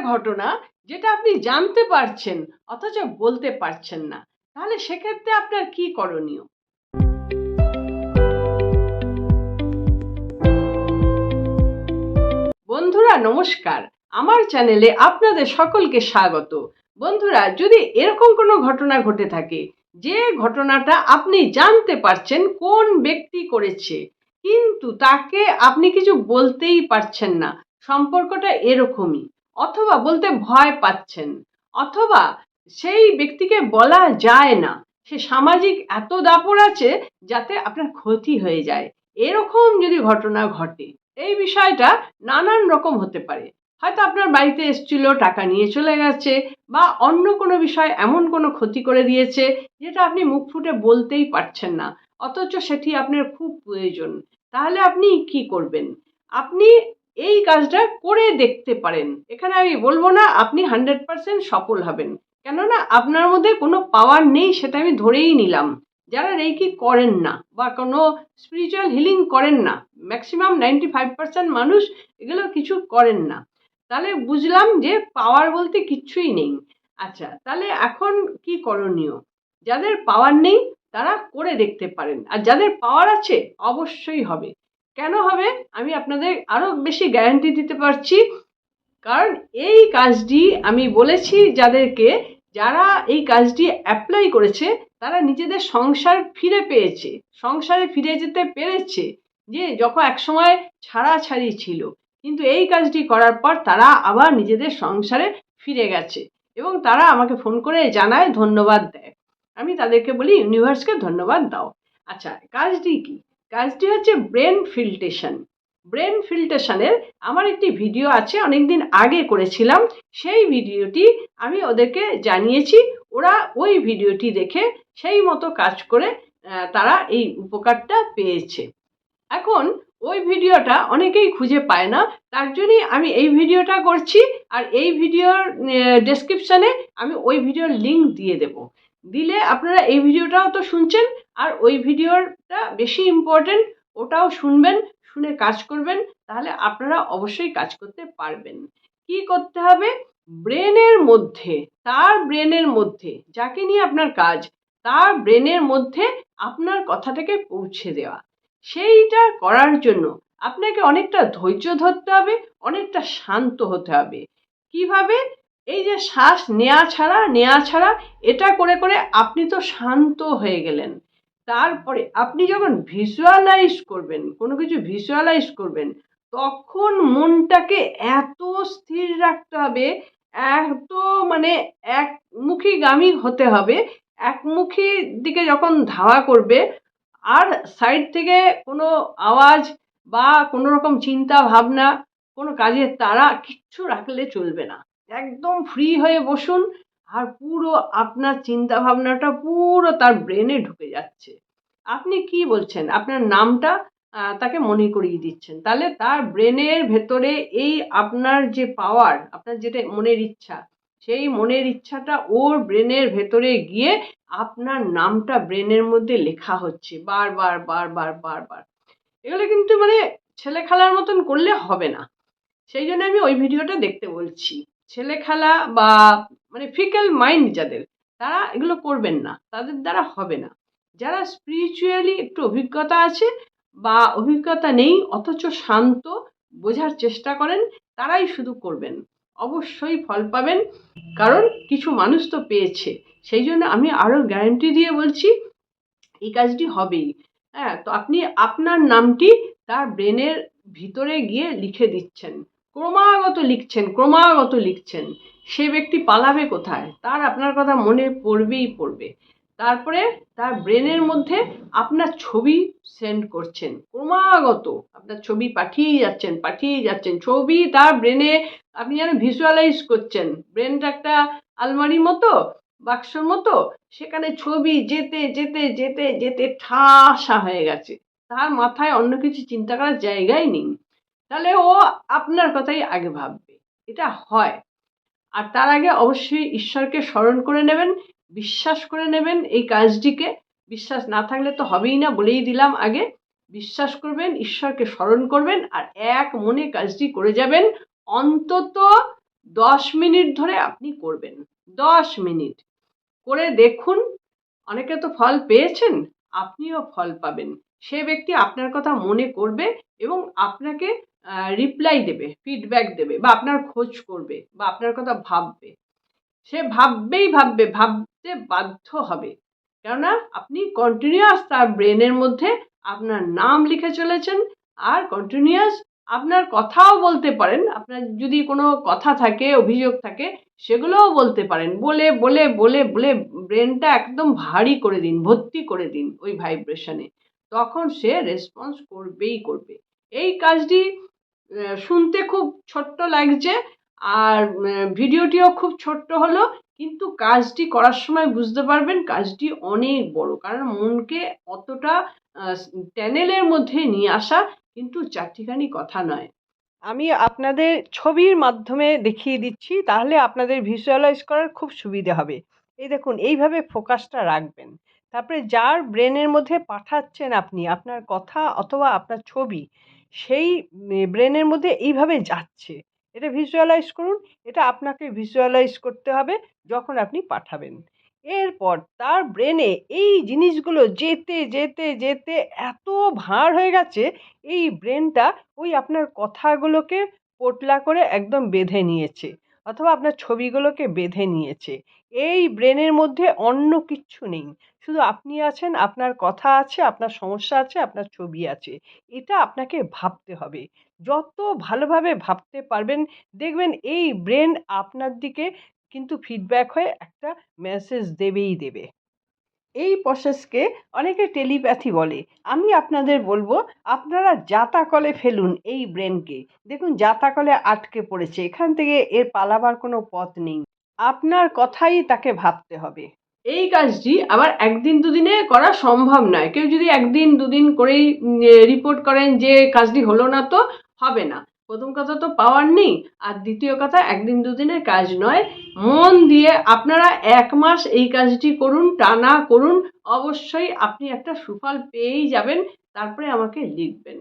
ঘটনা যেটা আপনি জানতে পারছেন, অথচ বলতে পারছেন না। তাহলে সেক্ষেত্রে আপনার কি করণীয়? বন্ধুরা, নমস্কার। আমার চ্যানেলে আপনাদের সকলকে স্বাগত। বন্ধুরা, যদি এরকম কোনো ঘটনা ঘটে থাকে, যে ঘটনাটা আপনি জানতে পারছেন কোন ব্যক্তি করেছে, কিন্তু তাকে আপনি কিছু বলতেই পারছেন না, সম্পর্কটা এরকমই। অথবা বলতে ভয় পাচ্ছেন, অথবা সেই ব্যক্তিকে বলা যায় না। সে সামাজিক এত দাপট আছে যাতে আপনার ক্ষতি হয়ে যায়। এরকম যদি ঘটনা ঘটে, এই বিষয়টা নানান রকম হতে পারে। হয়তো আপনার বাড়িতে এসছিল, টাকা নিয়ে চলে গেছে বা অন্য কোনো বিষয় এমন কোনো ক্ষতি করে দিয়েছে যেটা আপনি মুখ ফুটে বলতেই পারছেন না, অথচ সেটি আপনার খুব প্রয়োজন। তাহলে আপনি কি করবেন? আপনি এই কাজটা করে দেখতে পারেন। এখানে আমি বলব না, আপনি হান্ড্রেড পারসেন্ট সফল হবেন। কেননা আপনার মধ্যে কোনো পাওয়ার নেই, সেটা আমি ধরেই নিলাম। যারা রেকি করেন না বা কোনো স্পিরিচুয়াল হিলিং করেন না ম্যাক্সিমাম নাইনটি ফাইভ পার্সেন্ট মানুষ এগুলো কিছু করেন না। তাহলে বুঝলাম যে পাওয়ার বলতে কিচ্ছুই নেই। আচ্ছা তাহলে এখন কি করণীয়? যাদের পাওয়ার নেই, তারা করে দেখতে পারেন। আর যাদের পাওয়ার আছে, অবশ্যই হবে। কেন হবে? আমি আপনাদের আরও বেশি গ্যারান্টি দিতে পারছি। কারণ এই কাজটি আমি বলেছি যাদেরকে, যারা এই কাজটি অ্যাপ্লাই করেছে, তারা নিজেদের সংসার ফিরে পেয়েছে। সংসারে ফিরে যেতে পেরেছে যে যখন একসময় ছাড়াছাড়ি ছিল। কিন্তু এই কাজটি করার পর তারা আবার নিজেদের সংসারে ফিরে গেছে এবং তারা আমাকে ফোন করে জানায় ধন্যবাদ দেয়। আমি তাদেরকে বলি ইউনিভার্সকে ধন্যবাদ দাও। আচ্ছা কাজটি কি? কাজটি হচ্ছে ব্রেন ফিল্টেশন ব্রেন ফিল্টেশনের আমার একটি ভিডিও আছে অনেক দিন আগে করেছিলাম। সেই ভিডিওটি আমি ওদেরকে জানিয়েছি, ওরা ওই ভিডিওটি দেখে সেই মতো কাজ করে তারা এই উপকারটা পেয়েছে। এখন ওই ভিডিওটা অনেকেই খুঁজে পায় না, তার জন্যই আমি এই ভিডিওটা করছি আর এই ভিডিওর ডেসক্রিপশানে আমি ওই ভিডিওর লিঙ্ক দিয়ে দেব। দিলে আপনারা এই ভিডিওটাও তো শুনছেন আর ওই ভিডিওটা বেশি ইম্পর্টেন্ট ওটাও শুনবেন, শুনে কাজ করবেন, তাহলে আপনারা অবশ্যই কাজ করতে পারবেন। কি করতে হবে? ব্রেনের মধ্যে, তার ব্রেনের মধ্যে, যাকে নিয়ে আপনার কাজ, তার ব্রেনের মধ্যে আপনার কথাটাকে পৌঁছে দেওয়া। সেইটা করার জন্য আপনাকে অনেকটা ধৈর্য ধরতে হবে, অনেকটা শান্ত হতে হবে। কীভাবে? এই যে শ্বাস নেওয়া ছাড়া নেওয়া ছাড়া, এটা করে করে আপনি তো শান্ত হয়ে গেলেন। তারপরে আপনি যখন ভিজুয়ালাইজ করবেন, কোনো কিছু ভিজুয়ালাইজ করবেন, তখন মনটাকে এত স্থির রাখতে হবে, এত মানে একমুখীগামী হতে হবে, একমুখী দিকে যখন ধাওয়া করবে আর সাইড থেকে কোনো আওয়াজ বা কোনো রকম চিন্তা ভাবনা, কোনো কাজের তারা কিচ্ছু রাখলে চলবে না। একদম ফ্রি হয়ে বসুন আর পুরো আপনার চিন্তা ভাবনাটা পুরো তার ব্রেনে ঢুকে যাচ্ছে। আপনি কি বলছেন? আপনার নামটা তাকে মনে করিয়ে দিচ্ছেন। তাহলে তার ব্রেনের ভেতরে এই আপনার যে পাওয়ার আপনার যেটা মনের ইচ্ছা সেই মনের ইচ্ছাটা ওর ব্রেনের ভেতরে গিয়ে আপনার নামটা ব্রেনের মধ্যে লেখা হচ্ছে। বারবার বারবার বারবার এগুলো কিন্তু মানে ছেলে খেলার মতন করলে হবে না। সেই জন্য আমি ওই ভিডিওটা দেখতে বলছি। ছেলে খেলা বা মানে ফিকেল মাইন্ড যাদের, তারা এগুলো করবেন না। তাদের দ্বারা হবে না। যারা স্পিরিচুয়ালি একটু অভিজ্ঞতা আছে বা অভিজ্ঞতা নেই অথচ শান্ত বোঝার চেষ্টা করেন, তারাই শুধু করবেন। অবশ্যই ফল পাবেন। কারণ কিছু মানুষ তো পেয়েছে। সেই জন্য আমি আরও গ্যারান্টি দিয়ে বলছি, এই কাজটি হবেই। হ্যাঁ তো আপনি আপনার নামটি তার ব্রেনের ভিতরে গিয়ে লিখে দিচ্ছেন। ক্রমাগত লিখছেন ক্রমাগত লিখছেন। সে ব্যক্তি পালাবে কোথায়? তার আপনার কথা মনে পড়বেই পড়বে। তারপরে তার ব্রেনের মধ্যে আপনার ছবি সেন্ড করছেন। ক্রমাগত আপনার ছবি পাঠিয়েই যাচ্ছেন পাঠিয়েই যাচ্ছেন। ছবি তার ব্রেনে আপনি যেন ভিজুয়ালাইজ করছেন। ব্রেনটা একটা আলমারির মতো, বাক্সর মতো, সেখানে ছবি যেতে যেতে যেতে যেতে ঠাসা হয়ে গেছে। তার মাথায় অন্য কিছু চিন্তা করার জায়গাই নেই। তাহলে ও আপনার কথাই আগে ভাববে। এটা হয়। আর তার আগে অবশ্যই ঈশ্বরকে স্মরণ করে নেবেন, বিশ্বাস করে নেবেন এই কাজটিকে। বিশ্বাস না থাকলে তো হবেই না বলেই দিলাম আগে। বিশ্বাস করবেন, ঈশ্বরকে স্মরণ করবেন আর এক মনে কাজটি করে যাবেন। অন্তত দশ মিনিট ধরে আপনি করবেন। দশ মিনিট। করে দেখুন, অনেকে তো ফল পেয়েছেন, আপনিও ফল পাবেন। সে ব্যক্তি আপনার কথা মনে করবে এবং আপনাকে রিপ্লাই দেবে ফিডব্যাক দেবে বা আপনার খোঁজ করবে বা আপনার কথা ভাববে। সে ভাববেই ভাববে, ভাবতে বাধ্য হবে। কেননা আপনি কন্টিনিউয়াস তার ব্রেনের মধ্যে আপনার নাম লিখে চলেছেন আর কন্টিনিউয়াস আপনার কথাও বলতে পারেন, আপনার যদি কোনো কথা থাকে, অভিযোগ থাকে, সেগুলোও বলতে পারেন। বলে বলে বলে বলে ব্রেনটা একদম ভারী করে দিন, ভর্তি করে দিন ওই ভাইব্রেশনে তখন সে রেসপন্স করবেই করবে। এই কাজটি শুনতে খুব ছোট্ট লাগছে আর ভিডিওটিও খুব ছোট্ট হলো, কিন্তু কাজটি করার সময় বুঝতে পারবেন কাজটি অনেক বড়। কারণ মনকে অতটা ট্যানেলের মধ্যে নিয়ে আসা কিন্তু চারটিখানি কথা নয়। আমি আপনাদের ছবির মাধ্যমে দেখিয়ে দিচ্ছি, তাহলে আপনাদের ভিজুয়ালাইজ করার খুব সুবিধে হবে। এই দেখুন, এইভাবে ফোকাসটা রাখবেন। তারপরে যার ব্রেনের মধ্যে পাঠাচ্ছেন আপনি, আপনার কথা অথবা আপনার ছবি, সেই ব্রেনের মধ্যে এইভাবে যাচ্ছে। এটা ভিজুয়ালাইজ করুন, এটা আপনাকে ভিজুয়ালাইজ করতে হবে যখন আপনি পাঠাবেন। এরপর তার ব্রেনে এই জিনিসগুলো যেতে যেতে যেতে এত ভাঁড় হয়ে গেছে, এই ব্রেনটা ওই আপনার কথাগুলোকে পোটলা করে একদম বেঁধে নিয়েছে অথবা আপনার ছবিগুলোকে বেঁধে নিয়েছে। এই ব্রেনের মধ্যে অন্য কিচ্ছু নেই। শুধু আপনি আছেন, আপনার কথা আছে, আপনার সমস্যা আছে, আপনার ছবি আছে। এটা আপনাকে ভাবতে হবে। যত ভালোভাবে ভাবতে পারবেন, দেখবেন এই ব্রেন আপনার দিকে কিন্তু ফিডব্যাক হয়ে একটা মেসেজ দেবেই দেবে। এই প্রসেসকে অনেকে টেলিপ্যাথি বলে। আমি আপনাদের বলব, আপনারা জাতাকলে ফেলুন এই ব্রেনকে দেখুন জাতাকলে আটকে পড়েছে, এখান থেকে এর পালাবার কোনো পথ নেই। আপনার কথাই তাকে ভাবতে হবে। এই কাজটি আবার একদিন দুদিনে করা সম্ভব নয়। কেউ যদি একদিন দুদিন করেই রিপোর্ট করেন যে কাজটি হলো না তো হবে না। প্রথম কথা তো পাওয়ার নেই, আর দ্বিতীয় কথা একদিন দুদিনের কাজ নয়। মন দিয়ে আপনারা এক মাস এই কাজটি করুন, টানা করুন, অবশ্যই আপনি একটা সুফল পেয়েই যাবেন, তারপরে আমাকে লিখবেন।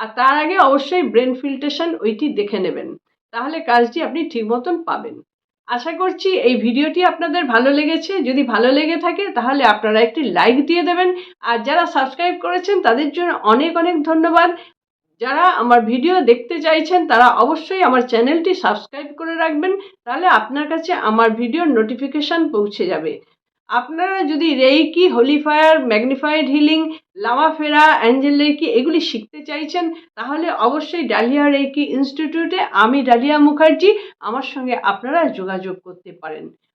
আর তার আগে অবশ্যই ব্রেন ফিল্টেশন ওইটি দেখে নেবেন, তাহলে কাজটি আপনি ঠিক মতন পাবেন। আশা করছি এই ভিডিওটি আপনাদের ভালো লেগেছে। যদি ভালো লেগে থাকে, তাহলে আপনারা একটি লাইক দিয়ে দেবেন। আর যারা সাবস্ক্রাইব করেছেন, তাদের জন্য অনেক অনেক ধন্যবাদ। যারা আমার ভিডিও দেখতে চাইছেন, তারা অবশ্যই আমার চ্যানেলটি সাবস্ক্রাইব করে রাখবেন, তাহলে আপনার কাছে আমার ভিডিওর নোটিফিকেশান পৌঁছে যাবে। আপনারা যদি Reiki holy fire magnified healing লামাফেরা angel reiki এগুলি শিখতে চাইছেন, তাহলে অবশ্যই ডালিয়া রেইকি ইনস্টিটিউটে আমি ডালিয়া মুখার্জি, আমার সঙ্গে আপনারা যোগাযোগ করতে পারেন।